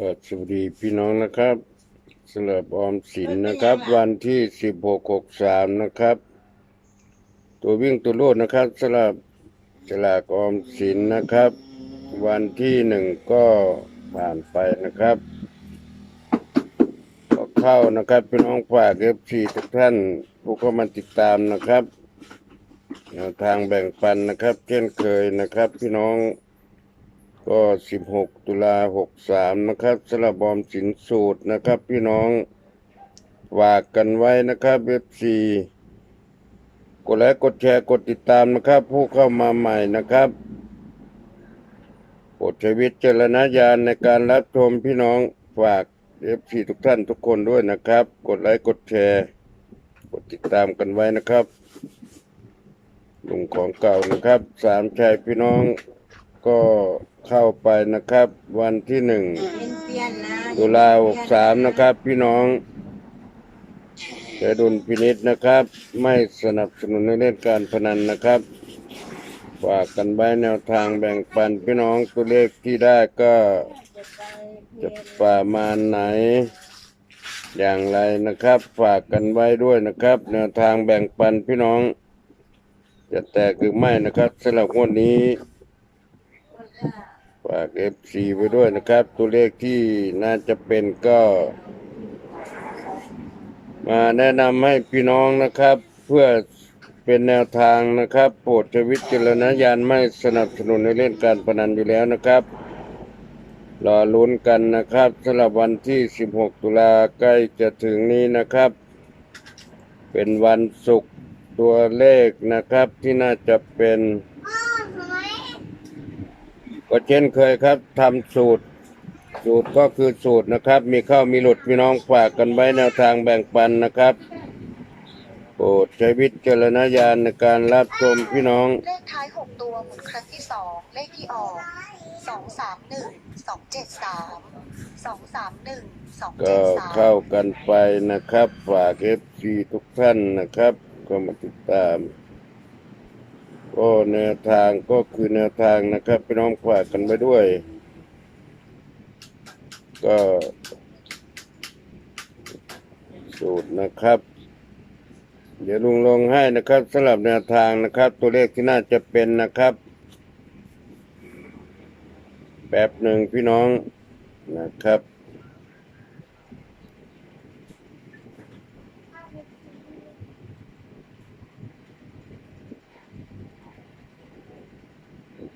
ก็สวัสดีพี่น้องนะครับสำหรับออมสินนะครับ วันที่สิบหกหกสามนะครับ ตัววิ่งตัวโลดนะครับสำหรับสลากออมสินนะครับ วันที่หนึ่งก็ผ่านไปนะครับก็เข้านะครับพี่น้องฝากเอฟซีทุกท่านผู้เข้ามาติดตามนะครับแนวทางแบ่งปันนะครับเช่นเคยนะครับ พี่น้อง ก็16ตุลา63นะครับสระบบอมสินสูตรนะครับ พี่น้องฝากกันไว้นะครับเอฟซีกดไลค์กดแชร์กดติดตามนะครับ ผู้เข้ามาใหม่นะครับโปรดใช้วิจารณญาณในการรับชมพี่น้องฝากเอฟซีทุกท่านทุกคนด้วยนะครับ กดไลค์กดแชร์ กดติดตามกันไว้นะครับลุงของเก่านะครับ สามชายพี่น้อง ก็เข้าไปนะครับ วันที่หนึ่งเปลี่ยนนะตุลาหกสามนะครับ พี่น้องเจดุลพินิษนะครับ ไม่สนับสนุนในเล่นการพนันนะครับฝากกันไว้แนวทางแบ่งปันพี่น้องตัวเลขที่ได้ก็จะประมาณไหน อย่างไรนะครับ ฝากกันไว้ด้วยนะครับ แนวทางแบ่งปันพี่น้อง จะแตกหรือไม่นะครับสำหรับงวดนี้ ฝากเอฟซีไว้ด้วยนะครับ ตัวเลขที่น่าจะเป็นก็ มาแนะนำให้พี่น้องนะครับ เพื่อเป็นแนวทางนะครับโปรดใช้วิจารณญาณไม่สนับสนุนในเล่นการพนันอยู่แล้วนะครับรอลุ้นกันนะครับสำหรับวันที่ 16 ตุลาใกล้จะถึงนี้นะครับ เป็นวันศุกร์ตัวเลขนะครับที่น่าจะเป็น ก็เช่นเคยครับทำสูตร สูตรก็คือสูตรนะครับ มีเข้ามีหลุดพี่น้องฝากกันไว้แนวทางแบ่งปันนะครับโปรดใช้วิจารณญาณในการรับชมพี่น้อง เลขท้าย6ตัวหมุนครั้งที่2เลขที่ออก2 3 1 2 7 3 2 3 1 2ก็7เข้า3กันไปนะครับ ฝากเอฟซีทุกท่านนะครับ ก็มาติดตาม ก็แนวทางก็คือแนวทางนะครับพี่น้องฝากกันไปด้วย ก็สูตรนะครับ เดี๋ยวลุงลงให้นะครับสำหรับแนวทางนะครับ ตัวเลขที่น่าจะเป็นนะครับแบบหนึ่งพี่น้องนะครับ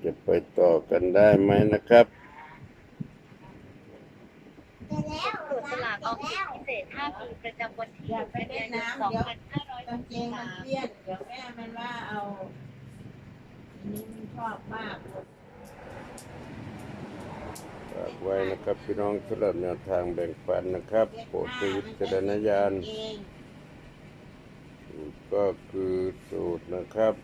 จะไป ต่อกันได้ไหมนะครับตรวจสลากออกเสียงพิเศษ 5 ปีประจำวันที่อยากไป1กันเล่ยานยนน้ำเดี๋ยวกางเกงมันเปลี่ยนเดี๋ยวแม่มันว่าเอาอันนี้มันชอบมากฝากไว้นะครับพี่น้องสำหรับแนวทางแบ่งปันนะครับโปรดใช้วิจารณญาณเองก็คือสูตรนะครับ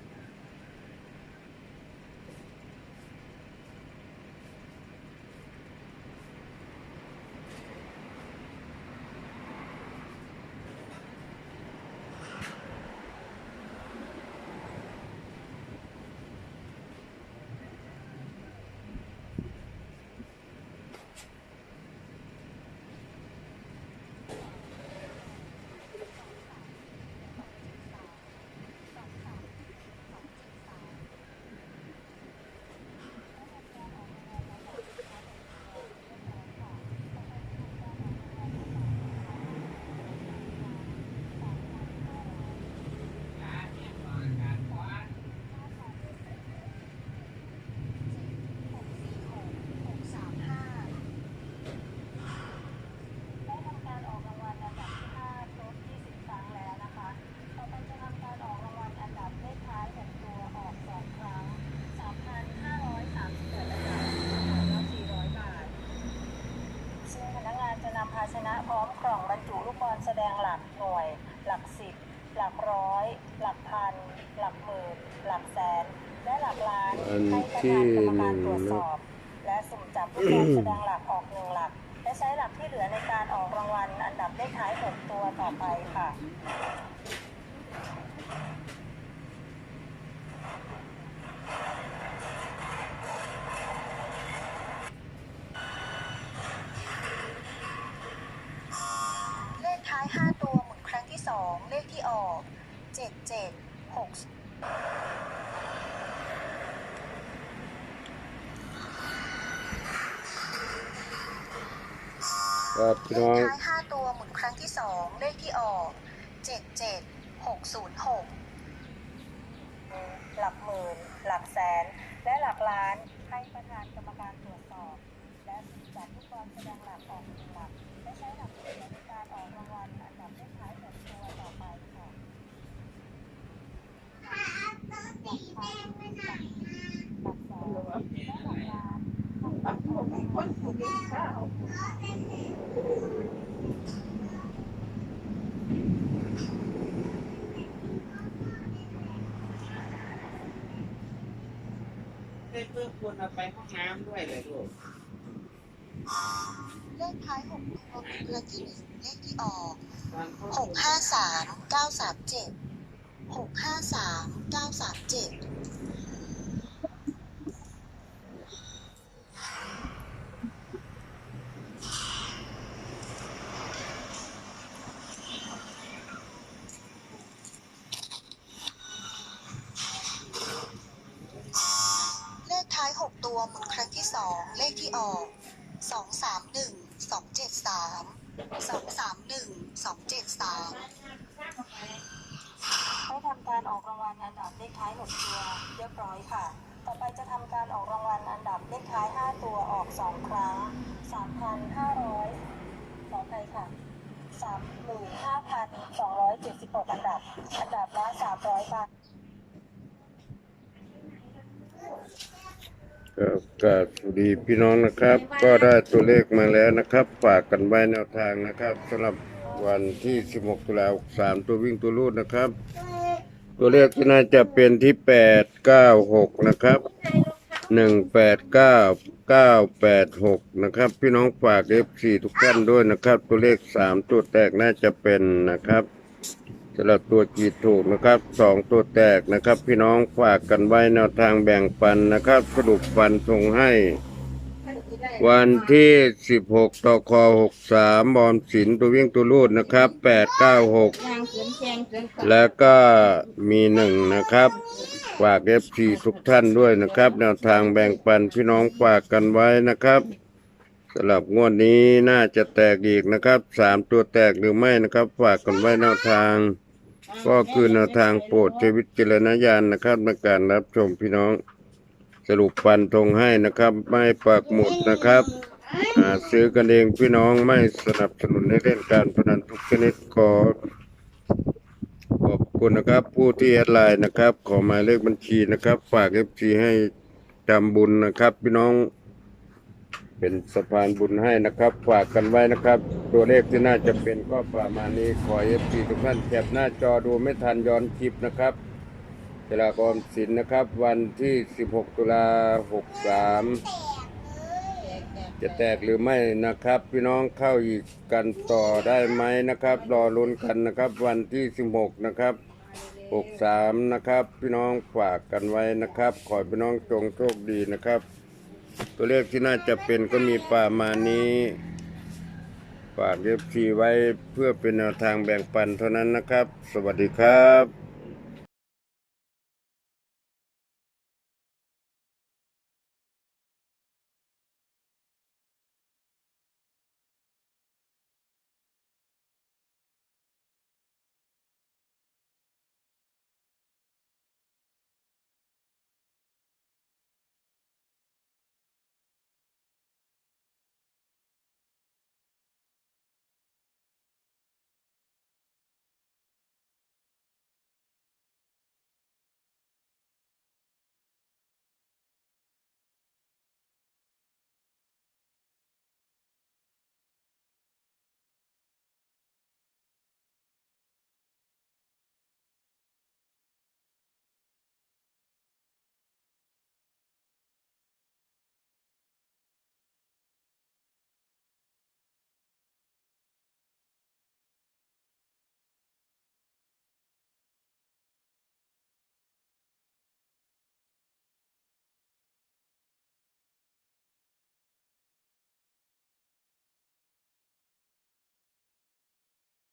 ซึ่งพนักงานจะนำภาชนะพร้อมกล่องบรรจุลูกบอลแสดงหลักหน่วย หลักสิบ หลักร้อย หลักพัน หลักหมื่น หลักแสน และหลักล้าน อัน ให้ ที่ กรรมการตรวจหนึ่งสอบ และสุ่มจับผู้แทนแสดงหลักออกหนึ่งหลัก และใช้หลักที่เหลือในการออกรางวัลอันดับเลขท้ายหกตัวต่อไปค่ะ ครับพี่เลน้องขท้ายห้าตัวหมุนครั้งที่สองเลขที่ออกเจ็ดเจ็ดหกศูนย์หกหลักหมื่น หลักแสน และหลักล้าน ให้ประธานกรรมการตรวจสอบ และจัดลูกบอลแสดงหลักออกเป็นหลักไม่ใช้หลักเกณฑ์ในการออกรางวัลอันดับเลขท้ายหกตัวต่อไปค่ะหลักพันหลักหมื่นหลักแสนและหลักล้านให้ประธานกรรมการตรวจสอบ ได้เพิ่มคนเอาไปห้องน้ำด้วยเลยลูกเลขท้ายหกตัวเลขที่หนึ่งเลขที่ออกหกห้าสามเก้าสามเจ็ดหกห้าสามเก้าสามเจ็ดเลขท้ายหก ตัวหมุนครั้งที่สองเลขที่ออกสองสามหนึ่งสองเจ็ดสามสองสามหนึ่งสองเจ็ดสามให้ทำการออกรางวัลอันดับเลขท้าย6ตัวเรียบร้อยค่ะ ต่อไปจะทำการออกรางวัลอันดับเลขท้าย5ตัวออก2ครั้ง3,500ขอไปค่ะ35,276อันดับ อันดับละ300บาท ครับกราบสวัสดีพี่น้องนะครับ ก็ได้ตัวเลขมาแล้วนะครับ ฝากกันไว้แนวทางนะครับสำหรับวันที่ 16 ตุลาคม3ตัววิ่งตัวรูดนะครับ ตัวเลขที่น่าจะเป็นที่ 8 9 6 นะครับ 1 8 9 9 8 6 นะครับ พี่น้องฝาก F4 ทุกท่านด้วยนะครับ ตัวเลข 3 ตัวแตกน่าจะเป็นนะครับ สำหรับตัวจีดถูกนะครับสองตัวแตกนะครับ พี่น้องฝากกันไว้แนวทางแบ่งปันนะครับ สรุปฟันทงให้ วันที่ 16ต่อค63บอมสินตัววิ่งตัวรูดนะครับ 896างเสียงแจงเสียงตัดแล้วก็มีหนึ่งนะครับ ฝากเอฟซีทุกท่านด้วยนะครับ แนวทางแบ่งปันพี่น้องฝากกันไว้นะครับสำหรับงวดนี้น่าจะแตกอีกนะครับสามตัวแตกหรือไม่นะครับ ฝากกันไว้แนวทาง ก็คือแนวทางโปรดใช้วิจารณญาณนะครับในการรับชมพี่น้อง สรุปฟันธงให้นะครับ ไม่ปักหมุดนะครับหาซื้อกันเองพี่น้องไม่สนับสนุนในเล่นการพนันทุกชนิดขอขอบคุณนะครับ ผู้ที่แอดไลน์นะครับ ขอหมายเลขบัญชีนะครับ ฝากเอฟซีให้ทำบุญนะครับ พี่น้อง เป็นสะพานบุญให้นะครับ ฝากกันไว้นะครับ ตัวเลขที่น่าจะเป็นก็ประมาณนี้ขอเอฟซีทุกท่านแคปหน้าจอดูไม่ทันย้อนคลิปนะครับเวลากรมศิลป์นะครับ วันที่ 16 ตุลา63 จะแตกหรือไม่นะครับ พี่น้องเข้าอีกกันต่อได้ไหมนะครับ รอลุ้นกันนะครับ วันที่ 16 นะครับ 63 นะครับ พี่น้องฝากกันไว้นะครับ ขอให้พี่น้องจงโชคดีนะครับ ตัวเลขที่น่าจะเป็นก็มีประมาณนี้ฝากเอฟซีไว้เพื่อเป็นแนวทางแบ่งปันเท่านั้นนะครับ สวัสดีครับ